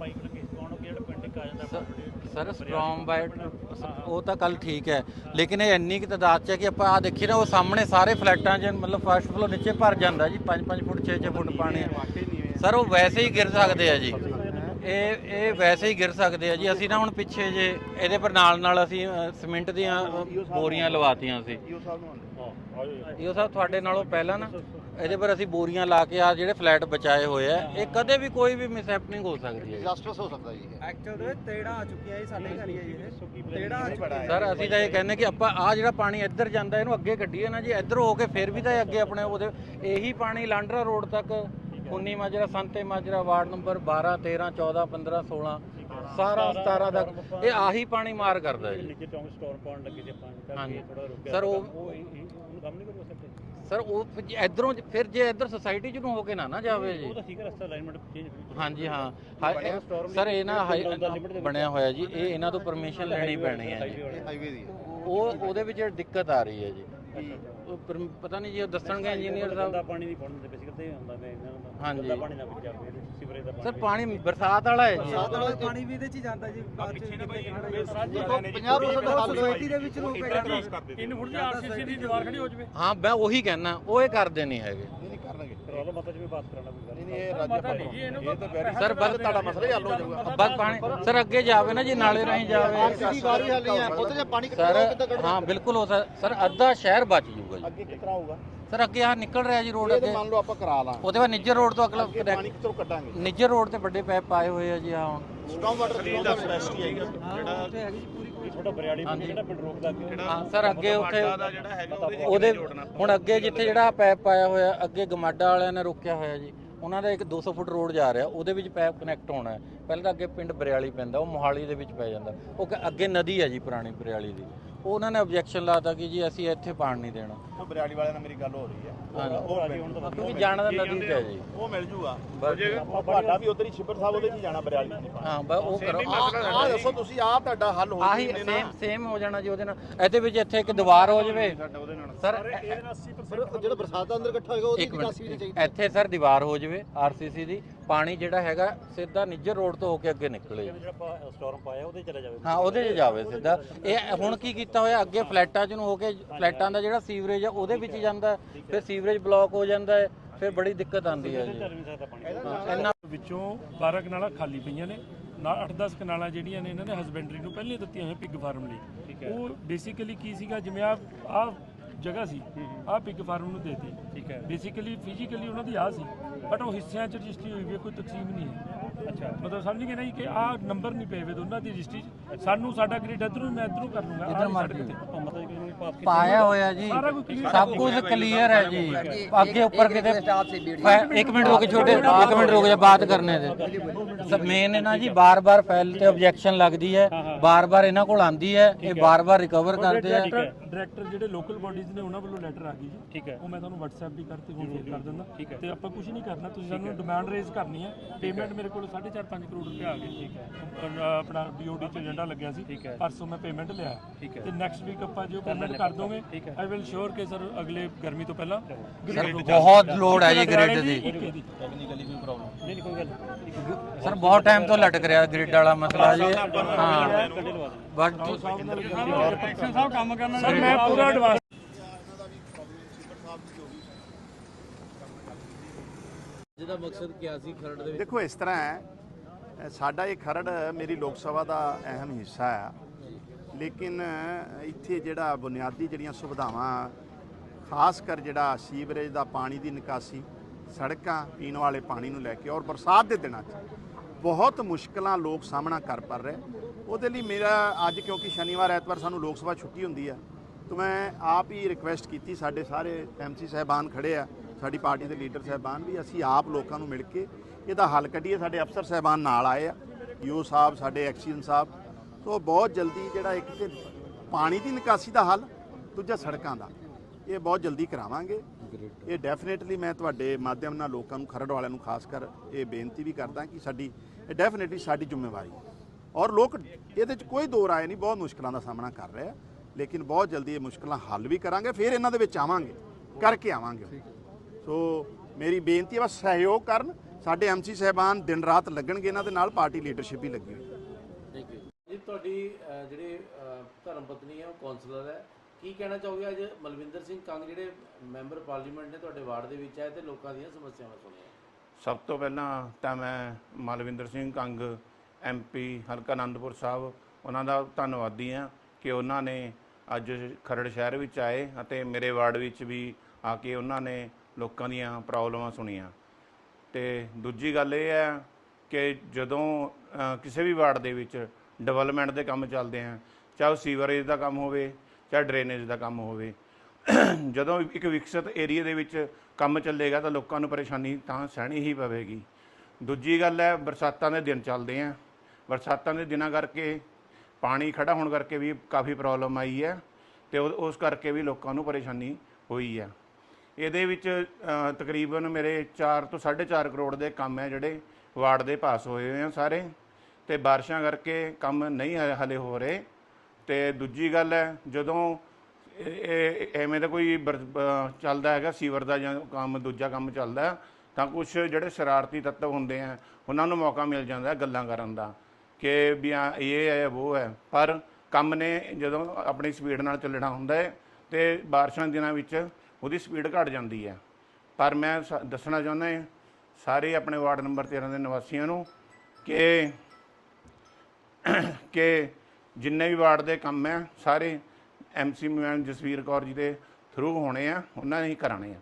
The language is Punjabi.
ਪਾਈਪ ਲੱਗੀ ਕੌਣ ਕਿ ਜਿਹੜਾ ਪਿੰਡ ਇੱਕ ਆ ਜਾਂਦਾ ਸਰ ਸਟ੍ਰੋਂਗ ਬਾਈਟ ਉਹ ਤਾਂ ਕੱਲ ਠੀਕ ਹੈ ਲੇਕਿਨ ਇਹ ਇੰਨੀ ਕਿ ਤਾਦਾਦ ਚ ਹੈ ਕਿ ਆਪਾਂ ਆ ਦੇਖੀ ਨਾ ਉਹ ਸਾਹਮਣੇ ਸਾਰੇ ਫਲੈਟਾਂ 'ਚ ਮਤਲਬ ਫਸਟ ਫਲੋ ਨੀਚੇ ਭਰ ਜਾਂਦਾ ਜੀ 5-5 ਫੁੱਟ 6-6 ਫੁੱਟ ਪਾਣੀ। ਸਰ ਉਹ ਵੈਸੇ ਹੀ ਗਿਰ ਸਕਦੇ ਆ ਜੀ। ਇਹ ਇਹ ਵੈਸੇ ਹੀ ਗਿਰ ਸਕਦੇ ਆ ਜੀ। ਅਸੀਂ ਨਾ ਹੁਣ ਪਿੱਛੇ ਜੇ ਇਹਦੇ ਪਰ ਨਾਲ ਨਾਲ ਅਸੀਂ ਸੀਮੈਂਟ ਦੀਆਂ ਬੋਰੀਆਂ ਲਵਾਤੀਆਂ ਸੀ ਇਹੋ ਸਭ ਤੁਹਾਡੇ ਨਾਲੋਂ ਪਹਿਲਾਂ ਨਾ ਇਹਦੇ ਪਰ ਅਸੀਂ ਬੋਰੀਆਂ ਲਾ ਕੇ ਆ ਜਿਹੜੇ ਫਲੈਟ ਬਚਾਏ ਹੋਏ ਆ ਇਹ ਕਦੇ ਵੀ ਕੋਈ ਵੀ ਮਿਸਹੈਪਨਿੰਗ ਹੋ ਸਕਦੀ ਹੈ ਜੀ। ਡਿਜ਼ਾਸਟਰਸ ਹੋ ਸਕਦਾ ਜੀ ਇਹ। ਐਕਚੁਅਲ ਤੇੜਾ ਆ ਚੁੱਕੀਆਂ ਇਹ ਸਾਡੇ ਘਰ ਹੀ ਹੈ ਜੀ ਤੇੜਾ ਆ ਚੁੱਕਿਆ ਸਰ ਅਸੀਂ ਤਾਂ ਇਹ ਕਹਿੰਦੇ ਕਿ ਆਪਾਂ ਆ ਜਿਹੜਾ ਪਾਣੀ ਇੱਧਰ ਜਾਂਦਾ ਇਹਨੂੰ ਅੱਗੇ ਕੱਢੀਏ ਨਾ ਜੀ ਇੱਧਰ ਹੋ ਕੇ ਫਿਰ ਵੀ ਤਾਂ ਇਹ ਅੱਗੇ ਆਪਣੇ ਉਹਦੇ ਇਹੀ ਪਾਣੀ ਲਾਂਡਰਾ ਰੋਡ ਤੱਕ 19 ਮਾਜਰਾ ਸੰਤੇ ਮਾਜਰਾ ਵਾਰਡ ਨੰਬਰ 12 13 14 15 16 ਸਾਰਾ 17 ਤੱਕ ਇਹ ਆਹੀ ਪਾਣੀ ਮਾਰ ਕਰਦਾ ਜੀ। ਨੀਚੇ ਚੌਂਕ ਸਟੋਰ ਪਾਉਣ ਲੱਗੇ। ਥੋੜਾ ਰੁਕਿਆ ਸਰ, ਉਹ- ਕੰਮ ਨਹੀਂ ਕਰਵਾ ਸਕਦੇ? ਸਰ ਉਹ ਇੱਧਰੋਂ ਫਿਰ ਜੇ ਇੱਧਰ ਸੁਸਾਇਟੀ ਚ ਨੂੰ ਹੋ ਕੇ ਨਾ ਨਾ ਜਾਵੇ ਜੀ। ਉਹ ਤਾਂ ਠੀਕ ਹੈ ਰਸਤਾ ਅਲਾਈਨਮੈਂਟ ਚੇਂਜ ਹਾਂਜੀ ਹਾਂ। ਹਾਈ- ਸਰ ਇਹ ਨਾ ਹਾਈ- ਬਣਿਆ ਹੋਇਆ ਜੀ ਇਹ ਇਹਨਾਂ ਤੋਂ ਪਰਮਿਸ਼ਨ ਲੈਣੀ ਪੈਣੀ ਹੈ ਜੀ। ਹਾਈਵੇ ਦੀ ਹੈ। ਉਹ ਉਹਦੇ ਵਿੱਚ ਦਿੱਕਤ ਆ ਰਹੀ ਹੈ ਜੀ। ਉਹ ਪਰ- ਪਤਾ ਨਹੀਂ ਜੀ ਉਹ ਦੱਸਣਗੇ ਇੰਜੀਨੀਅਰ ਸਾਹਿਬ। ਗੰਦਾ ਪਾਣੀ ਨਹੀਂ ਪਾਉਣ ਦਿੰਦੇ ਬੇਸਿਕਲੀ ਤੇ ਹੁੰਦਾ ਨੇ ਇਹਨਾਂ ਦਾ ਹਾਂਜੀ। ਗੰਦਾ ਪਾਣੀ ਨਾ ਵਿੱਚ ਜਾਵੇ ਸੀਵਰੇਜ ਦਾ ਸਰ ਪਾਣੀ। ਬਰਸਾਤ ਵਾਲਾ ਹੈ ਜੀ। ਵਾਲਾ ਪਾਣੀ ਵੀ ਇਹਦੇ ਚ ਹੀ ਜਾਂਦਾ ਜੀ ਬਾਅਦ ਚ ਕਿਤੇ ਕਿਹੜਾ ਦੇਖੋ 50% ਦਾ ਹੱਲ ਸੋਸਾਇਟੀ ਦੇ ਵਿੱਚ ਲੋਕ ਹੈਗੇ ਤਿੰਨ ਫੁੱਟ ਦੀ ਆਰਸੀਸੀ ਦੀ ਦੀਵਾਰ ਖੜੀ ਹੋ ਜਵੇ। ਹਾਂ ਮੈਂ ਉਹੀ ਕਹਿਣਾ ਉਹ ਇਹ ਕਰਦੇ ਨਹੀਂ ਹੈਗੇ। ਲਓ ਜਿਵੇਂ ਬਾਤ ਕਰਾਣਾ ਕੋਈ ਗੱਲ ਨਹੀਂ ਇਹ ਸਰ ਬਸ ਤੁਹਾਡਾ ਮਸਲਾ ਹੀ ਹੱਲ ਹੋ ਜਾਊਗਾ। ਬਸ ਪਾਣੀ ਸਰ ਅੱਗੇ ਜਾਵੇ ਨਾ ਜੀ ਨਾਲੇ ਰਾਹੀਂ ਜਾਵੇ। ਆਰਸੀਸੀ ਵਾਰੀ ਹੱਲ ਨਹੀਂ ਹੈ ਉਹਦੇ ਜੇ ਪਾਣੀ ਸਰ ਕਿੱਥੇ ਕਿੱਦਾਂ ਕੱਢਣਾ ਹਾਂ ਬਿਲਕੁਲ ਹੋ ਸਰ ਸਰ ਅੱਧਾ ਸ਼ਹਿਰ ਬਚ ਜੂਗਾ ਜੀ। ਅੱਗੇ ਕਿਤਨਾ ਹੋਊਗਾ? ਸਰ ਅੱਗੇ ਆ ਨਿਕਲ ਰਿਹਾ ਜੀ ਰੋਡ ਅੱਗੇ। ਮੰਨ ਲਓ ਆਪਾਂ ਕਰਾ ਲਾਂਗੇ। ਉਹਦੇ ਬਾਅਦ ਨਿੱਜਰ ਰੋਡ ਤੋਂ ਅਗਲਾ ਅੱਗੇ ਪਾਣੀ ਕਿੱਥੋਂ ਕੱਢਾਂਗੇ। ਨਿੱਜਰ ਰੋਡ ਤੇ ਵੱਡੇ ਪੈਪ ਪਾਏ ਹੋਏ ਆ ਜੀ ਆ ਹੁਣ। ਸਟਾਮ ਵਾਟਰ ਦਾ ਇੰਡਸਟਰੀ ਹੈਗਾ ਹਾਂ ਉੱਥੇ ਹੈਗੀ ਜੀ ਪੂਰੀ ਕੋਈ ਛੋਟਾ ਬਰਿਆੜੀ ਪਿੰਡ ਜਿਹੜਾ ਪਿੰਡ ਰੋਕਦਾ ਹਾਂ ਸਰ ਅੱਗੇ ਉੱਥੇ ਉਹਦੇ ਹੁਣ ਅੱਗੇ ਜਿੱਥੇ ਜਿਹੜਾ ਪੈਪ ਪਾਇਆ ਹੋਇਆ ਅੱਗੇ ਗਮਾਡਾ ਵਾਲਿਆਂ ਨੇ ਰੋਕਿਆ ਹੋਇਆ ਜੀ ਉਹਨਾਂ ਦਾ ਇੱਕ 200 ਫੁੱਟ ਰੋਡ ਜਾ ਰਿਹਾ ਉਹਦੇ ਵਿੱਚ ਪੈਪ ਕਨੈਕਟ ਹੋਣਾ ਹੈ। ਪਹਿਲਾਂ ਤਾਂ ਅੱਗੇ ਪਿੰਡ ਬਰਿਆਲੀ ਪੈਂਦਾ ਉਹ ਮੋਹਾਲੀ ਦੇ ਵਿੱਚ ਪੈ ਜਾਂਦਾ। ਉਹ ਅੱਗੇ ਨਦੀ ਹੈ ਜੀ ਪੁਰਾਣੀ ਬਰਿਆਲੀ ਦੀ। ਉਹਨਾਂ ਨੇ ਆਬਜੈਕਸ਼ਨ ਲਾਤਾ ਕਿ ਜੀ ਅਸੀਂ ਇੱਥੇ ਪਾਣੀ ਨਹੀਂ ਦੇਣਾ। ਉਹ ਬਰਿਆੜੀ ਵਾਲਿਆਂ ਨਾਲ ਮੇਰੀ ਗੱਲ ਹੋ ਰਹੀ ਹੈ। ਉਹ ਰਾਜੀ ਹੁਣ ਤਾਂ ਕਿਉਂਕਿ ਜਾਣਾ ਤਾਂ ਨਦੀ ਤੇ ਹੈ ਜੀ। ਉਹ ਮਿਲ ਜੂਗਾ। ਬਸ ਤੁਹਾਡਾ ਵੀ ਉਧਰ ਹੀ ਸ਼ਿਪਰ ਸਾਹਿਬ ਉਹਦੇ ਚ ਹੀ ਜਾਣਾ ਬਰਿਆਲੀ ਚ ਹਾਂ ਬਸ ਉਹ ਕਰੋ। ਆ ਦੱਸੋ ਤੁਸੀਂ ਆ ਤੁਹਾਡਾ ਹੱਲ ਹੋ ਆਹੀ ਸੇਮ ਸੇਮ ਹੋ ਜਾਣਾ ਜੀ ਉਹਦੇ ਨਾਲ। ਇਹਦੇ ਵਿੱਚ ਇੱਥੇ ਇੱਕ ਦੀਵਾਰ ਹੋ ਜਾਵੇ। ਸਰ ਜਿਹੜਾ ਬਰਸਾਤ ਦਾ ਅੰਦਰ ਇਕੱਠਾ ਹੋਏਗਾ ਉਹਦੀ ਇੱਕ ਨਿਕਾਸੀ ਵੀ ਚਾਹੀਦੀ। ਇੱਥੇ ਸਰ ਦੀਵਾਰ ਹੋ ਜਾਵੇ ਆਰਸੀਸੀ ਦੀ। ਪਾਣੀ ਜਿਹੜਾ ਹੈਗਾ ਸਿੱਧਾ ਨਿੱਜਰ ਰੋਡ ਤੋਂ ਹੋ ਕੇ ਅੱਗੇ ਨਿਕਲੇ। ਜਿਹੜਾ ਆਪਾਂ ਸਟੋਰਮ ਪਾਇਆ ਉਹਦੇ ਚਲੇ ਜਾਵੇ। ਹਾਂ ਉਹਦੇ 'ਚ ਜਾਵੇ ਸਿੱਧਾ। ਇਹ ਹੁਣ ਕੀ ਕੀਤਾ ਹੋਇਆ ਅੱਗੇ ਫਲੈਟਾਂ 'ਚ ਨੂੰ ਹੋ ਕੇ ਫਲੈਟਾਂ ਦਾ ਜਿਹੜਾ ਸੀਵਰੇਜ ਆ ਉਹਦੇ ਵਿੱਚ ਜਾਂਦਾ। ਫਿਰ ਸੀਵਰੇਜ ਬਲੌਕ ਹੋ ਜਾਂਦਾ ਹੈ ਫਿਰ ਬੜੀ ਦਿੱਕਤ ਆਉਂਦੀ ਹੈ ਇੰਨਾ ਵਿੱਚੋਂ 12 ਕਨਾਲਾਂ ਖਾਲੀ ਪਈਆਂ ਨੇ ਨਾ 8-10 ਕਨਾਲਾਂ ਜਿਹੜੀਆਂ ਨੇ ਇਹਨਾਂ ਨੇ ਹਸਬੈਂਡਰੀ ਨੂੰ ਪਹਿਲੇ ਦਿੱਤੀਆਂ ਹੋਈਆਂ ਪਿਗ ਫਾਰਮ ਲਈ। ਉਹ ਬੇਸਿਕਲੀ ਕੀ ਸੀਗਾ ਜਿਵੇਂ ਆ ਆ ਜਗ੍ਹਾ ਸੀ। ਆ ਪਿਗ ਫਾਰਮ ਨੂੰ ਦੇਤੀ। ਠੀਕ ਹੈ। ਬੇਸਿਕਲੀ ਫਿਜ਼ੀਕਲੀ ਉਹਨਾਂ ਦੀ ਆ ਸੀ। ਬਟ ਉਹ ਹਿੱਸਿਆਂ 'ਚ ਰਜਿਸਟਰੀ ਹੋਈ ਵੀ ਕੋਈ ਤਕਸੀਮ ਨਹੀਂ ਹੈ। ਮਤਲਬ ਸਮਝ ਗਏ ਨਾ ਜੀ ਕਿ ਆ ਨੰਬਰ ਨਹੀਂ ਪਏ ਵੇ ਦੋਨਾਂ ਦੀ ਰਜਿਸਟਰੀ 'ਚ। ਸਾਨੂੰ ਸਾਡਾ ਗ੍ਰਿਡ ਇੱਧਰੋਂ ਮੈਂ ਇੱਧਰੋਂ ਕਰ ਲੂੰਗਾ ਆਹ ਸਾਡੇ ਕਿਤੇ। ਉਹ ਮਤਲਬ ਕਿ ਉਹਨੂੰ ਪਾਸ ਪਾਇਆ ਹੋਇਆ ਜੀ। ਸਾਰਾ ਕੁਝ clear ਸਭ ਕੁਝ ਕਲੀਅਰ ਹੈ ਜੀ। ਅੱਗੇ ਉੱਪਰ ਕਿਤੇ ਫੈ- ਇੱਕ ਮਿੰਟ ਰੁਕ ਛੋਟੇ ਇੱਕ ਮਿੰਟ ਰੁਕ ਜਾ ਬਾਤ ਕਰਨੇ ਦੇ। ਮੇਨ ਹੈ ਨਾ ਜੀ ਬਾਰ-ਬਾਰ ਫਾਈਲ ਤੇ ਆਬਜੈਕਸ਼ਨ ਲੱਗਦੀ ਹੈ। ਬਾਰ-ਬਾਰ ਇਹਨਾਂ ਕੋਲ ਆਂਦੀ ਹੈ। ਇਹ ਬਾਰ-ਬਾਰ ਰਿਕਵਰ ਕਰਦੇ ਆ। ਡਾਇਰੈਕਟਰ ਜਿਹੜੇ ਲੋਕਲ ਬਾਡੀਜ਼ ਨੇ ਉਹਨਾਂ ਵੱਲੋਂ ਲੈਟਰ ਆ ਗਈ ਜੀ। ਠੀਕ ਹੈ। ਉਹ ਮੈਂ ਤੁਹਾਨੂੰ WhatsApp ਵੀ ਕਰਤੇ ਹੁਣ ਸ਼ੇਅਰ ਕਰ ਦਿੰਦਾ। ਤੇ ਆਪਾਂ ਕੁਝ ਨਹੀਂ ਕਰਨਾ ਤੁਸੀਂ ਸਾਨੂੰ ਡਿਮਾਂਡ ਰੇਜ਼ ਕਰਨੀ ਹੈ। ਪੇਮੈਂਟ ਮੇਰੇ ਕੋਲ 4.5 5 ਕਰੋੜ ਰੁਪਏ ਆ ਗਏ। ਠੀਕ ਹੈ। ਆਪਣਾ BOD ਚ ਏਜੰਡਾ ਲੱਗਿਆ ਸੀ। ਪਰਸੋਂ ਮੈਂ ਪੇਮੈਂਟ ਲਿਆ। ਠੀਕ ਹੈ। ਤੇ ਨੈਕਸਟ ਵੀਕ ਆਪਾਂ ਜੋ ਪੇਮੈਂਟ ਕਰ ਦੋਗੇ ਆਈ ਵਿਲ ਸ਼ੋਰ ਕਿ ਸਰ ਅਗਲੇ ਗਰਮੀ ਤੋਂ ਪਹਿਲਾਂ ਸਰ ਬਹੁਤ ਲੋਡ ਹੈ ਜੀ ਗ੍ਰਿਡ ਦੀ। ਇੱਕ ਇਹਦੀ। ਨਹੀਂ। ਨਹੀਂ ਕੋਈ ਗੱਲ। ਸਰ ਬਹੁਤ ਟਾਈਮ ਤੋਂ ਲਟਕ ਰਿਹਾ ਗ੍ਰਿਡ ਵਾਲਾ ਮਸਲਾ ਜੀ। ਹਾਂ। ਬਸ ਸਰ ਮੈਂ ਪੂਰਾ ਐਡਵਾਂਸ ਜਿਹਦਾ ਮਕਸਦ ਕਿਹਾ ਸੀ ਖਰੜ ਦੇਖੋ, ਇਸ ਤਰ੍ਹਾਂ ਹੈ ਸਾਡਾ ਇਹ ਖਰੜ ਮੇਰੀ ਲੋਕ ਸਭਾ ਦਾ ਅਹਿਮ ਹਿੱਸਾ ਆ ਲੇਕਿਨ ਇੱਥੇ ਜਿਹੜਾ ਬੁਨਿਆਦੀ ਜਿਹੜੀਆਂ ਸੁਵਿਧਾਵਾਂ, ਖਾਸ ਕਰ ਜਿਹੜਾ ਸੀਵਰੇਜ ਦਾ ਪਾਣੀ ਦੀ ਨਿਕਾਸੀ, ਸੜਕਾਂ ਪੀਣ ਵਾਲੇ ਪਾਣੀ ਨੂੰ ਲੈ ਕੇ ਔਰ ਬਰਸਾਤ ਦੇ ਦਿਨਾਂ 'ਚ, ਬਹੁਤ ਮੁਸ਼ਕਲਾਂ ਲੋਕ ਸਾਹਮਣਾ ਕਰ ਪਾ ਰਹੇ। ਉਹਦੇ ਲਈ ਮੇਰਾ ਅੱਜ ਕਿਉਂਕਿ ਸ਼ਨੀਵਾਰ, ਐਤਵਾਰ ਸਾਨੂੰ ਲੋਕ ਸਭਾ ਛੁੱਟੀ ਹੁੰਦੀ ਆ ਤਾਂ ਮੈਂ ਆਪ ਹੀ ਰਿਕੁਐਸਟ ਕੀਤੀ, ਸਾਡੇ ਸਾਰੇ ਐਮਸੀ ਸਾਹਿਬਾਨ ਖੜੇ ਆ। ਸਾਡੀ ਪਾਰਟੀ ਦੇ ਲੀਡਰ ਸਾਹਿਬਾਨ ਵੀ, ਅਸੀਂ ਆਪ ਲੋਕਾਂ ਨੂੰ ਮਿਲ ਕੇ ਇਹਦਾ ਹੱਲ ਕੱਢੀਏ। ਸਾਡੇ ਅਫਸਰ ਸਾਹਿਬਾਨ ਨਾਲ ਆਏ ਆ ਯੂ ਸਾਹਿਬ, ਸਾਡੇ ਐਕਸੀਅਨ ਸਾਹਿਬ। ਸੋ ਬਹੁਤ ਜਲਦੀ ਜਿਹੜਾ ਇੱਕ ਤੇ ਪਾਣੀ ਦੀ ਨਿਕਾਸੀ ਦਾ ਹੱਲ, ਦੂਜਾ ਸੜਕਾਂ ਦਾ। ਇਹ ਬਹੁਤ ਜਲਦੀ ਕਰਾਵਾਂਗੇ। ਇਹ ਡੈਫੀਨੇਟਲੀ ਮੈਂ ਤੁਹਾਡੇ ਮਾਧਿਅਮ ਨਾਲ ਲੋਕਾਂ ਨੂੰ, ਖਰੜ ਵਾਲਿਆਂ ਨੂੰ ਖਾਸ ਕਰ ਇਹ ਬੇਨਤੀ ਵੀ ਕਰਦਾ ਕਿ ਸਾਡੀ, ਇਹ ਡੈਫੀਨੇਟਲੀ ਸਾਡੀ ਜ਼ਿੰਮੇਵਾਰੀ। ਔਰ ਲੋਕ ਇਹਦੇ 'ਚ ਕੋਈ ਦੋ ਰਾਏ ਨਹੀਂ, ਬਹੁਤ ਮੁਸ਼ਕਲਾਂ ਦਾ ਸਾਹਮਣਾ ਕਰ ਰਿਹਾ ਲੇਕਿਨ ਬਹੁਤ ਜਲਦੀ ਇਹ ਮੁਸ਼ਕਲਾਂ ਹੱਲ ਵੀ ਕਰਾਂਗੇ, ਫਿਰ ਇਹਨਾਂ ਦੇ ਵਿੱਚ ਆਵਾਂਗੇ, ਕਰਕੇ ਆਵਾਂਗੇ। ਸੋ ਮੇਰੀ ਬੇਨਤੀ ਹੈ ਬਸ ਸਹਿਯੋਗ ਕਰਨ। ਸਾਡੇ ਐਮਸੀ ਸਾਹਿਬਾਨ ਦਿਨ ਰਾਤ ਲੱਗਣਗੇ ਇਹਨਾਂ ਦੇ ਨਾਲ ਪਾਰਟੀ ਲੀਡਰਸ਼ਿਪ ਵੀ ਲੱਗੀ ਹੋਈ ਹੈ। ਥੈਂਕ ਯੂ ਜੀ ਤੁਹਾਡੀ ਜਿਹੜੇ ਧਰਮ ਪਤਨੀ ਹੈ ਉਹ ਕਾਉਂਸਲਰ ਹੈ। ਕੀ ਕਹਿਣਾ ਚਾਹੋਗੇ ਅੱਜ ਮਲਵਿੰਦਰ ਸਿੰਘ ਕੰਗ ਜਿਹੜੇ ਮੈਂਬਰ ਪਾਰਲੀਮੈਂਟ ਨੇ ਤੁਹਾਡੇ ਵਾਰਡ ਦੇ ਵਿੱਚ ਆਏ ਤੇ ਲੋਕਾਂ ਦੀਆਂ ਸਮੱਸਿਆਵਾਂ ਸੁਣੀਆਂ? ਸਭ ਤੋਂ ਪਹਿਲਾਂ ਤਾਂ ਮੈਂ ਮਲਵਿੰਦਰ ਸਿੰਘ ਕੰਗ ਐਮਪੀ ਹਲਕਾ ਆਨੰਦਪੁਰ ਸਾਹਿਬ ਉਹਨਾਂ ਦਾ ਧੰਨਵਾਦੀ ਹਾਂ ਕਿ ਉਹਨਾਂ ਨੇ ਅੱਜ ਖਰੜ ਸ਼ਹਿਰ ਵਿੱਚ ਆਏ ਅਤੇ ਮੇਰੇ ਵਾਰਡ ਵਿੱਚ ਵੀ ਆ ਕੇ ਉਹਨਾਂ ਨੇ ਲੋਕਾਂ ਦੀਆਂ ਪ੍ਰੋਬਲਮਾਂ ਸੁਣੀਆਂ। ਤੇ ਦੂਜੀ ਗੱਲ ਇਹ ਹੈ ਕਿ ਜਦੋਂ ਕਿਸੇ ਵੀ ਵਾਰਡ ਦੇ ਵਿੱਚ ਡਿਵੈਲਪਮੈਂਟ ਦੇ ਕੰਮ ਚੱਲਦੇ ਆ, ਚਾਹੇ ਉਹ ਸੀਵਰੇਜ ਦਾ ਕੰਮ ਹੋਵੇ, ਚਾਹੇ ਡਰੇਨੇਜ ਦਾ ਕੰਮ ਹੋਵੇ, ਜਦੋਂ ਇੱਕ ਵਿਕਸਿਤ ਏਰੀਆ ਦੇ ਵਿੱਚ ਕੰਮ ਚੱਲੇਗਾ ਤਾਂ ਲੋਕਾਂ ਨੂੰ ਪਰੇਸ਼ਾਨੀ ਤਾਂ ਸਹਿਣੀ ਹੀ ਪਵੇਗੀ। ਦੂਜੀ ਗੱਲ ਹੈ ਬਰਸਾਤਾਂ ਦੇ ਦਿਨ ਚੱਲਦੇ ਆ। ਬਰਸਾਤਾਂ ਦੇ ਦਿਨਾਂ ਕਰਕੇ ਪਾਣੀ ਖੜਾ ਹੋਣ ਕਰਕੇ ਵੀ ਕਾਫੀ ਪ੍ਰੋਬਲਮ ਆਈ ਹੈ ਤੇ ਉਹ- ਉਸ ਕਰਕੇ ਵੀ ਲੋਕਾਂ ਨੂੰ ਪਰੇਸ਼ਾਨੀ ਹੋਈ ਹੈ। ਇਹਦੇ ਵਿੱਚ ਤਕਰੀਬਨ ਮੇਰੇ 4 ਤੋਂ 4.5 ਕਰੋੜ ਦੇ ਕੰਮ ਹੈ ਜਿਹੜੇ ਵਾਰਡ ਦੇ ਪਾਸ ਹੋਏ ਹੋਏ ਆ ਸਾਰੇ। ਤੇ ਬਾਰਿਸ਼ਾਂ ਕਰਕੇ ਕੰਮ ਨਹੀਂ ਹ- ਹਲੇ ਹੋ ਰਹੇ। ਤੇ ਦੂਜੀ ਗੱਲ ਹੈ, ਜਦੋਂ ਇਹ- ਐਵੇਂ ਦਾ ਕੋਈ ਬਰ- ਚੱਲਦਾ ਹੈਗਾ, ਸੀਵਰ ਦਾ ਜਾਂ ਕੰਮ, ਦੂਜਾ ਕੰਮ ਚੱਲਦਾ, ਤਾਂ ਕੁਝ ਜਿਹੜੇ ਸ਼ਰਾਰਤੀ ਤੱਤਵ ਹੁੰਦੇ ਆ, ਉਹਨਾਂ ਨੂੰ ਮੌਕਾ ਮਿਲ ਜਾਂਦਾ ਗੱਲਾਂ ਕਰਨ ਦਾ ਕਿ ਵੀ ਆ, ਇਹ ਹੈ, ਉਹ ਹੈ। ਪਰ ਕੰਮ ਨੇ ਜਦੋਂ ਆਪਣੀ ਸਪੀਡ ਨਾਲ ਚੱਲਣਾ ਹੁੰਦਾ ਹੈ ਤੇ ਬਾਰਿਸ਼ਾਂ ਦਿਨਾਂ ਵਿੱਚ ਉਹਦੀ ਸਪੀਡ ਘਟ ਜਾਂਦੀ ਹੈ। ਪਰ ਮੈਂ ਸ- ਦੱਸਣਾ ਚਾਹੁੰਦਾ ਹਾਂ, ਸਾਰੇ ਆਪਣੇ ਵਾਰਡ ਨੰਬਰ 13 ਦੇ ਨਿਵਾਸੀਆਂ ਨੂੰ ਕਿ ਕਿ ਜਿੰਨੇ ਵੀ ਵਾਰਡ ਦੇ ਕੰਮ ਹੈ, ਸਾਰੇ ਐਮਸੀ ਮੈਮ ਜਸਵੀਰ ਕੌਰ ਜੀ ਦੇ ਥਰੂ ਹੋਣੇ ਆ, ਉਹਨਾਂ ਨੇ ਹੀ ਕਰਾਣੇ ਆ।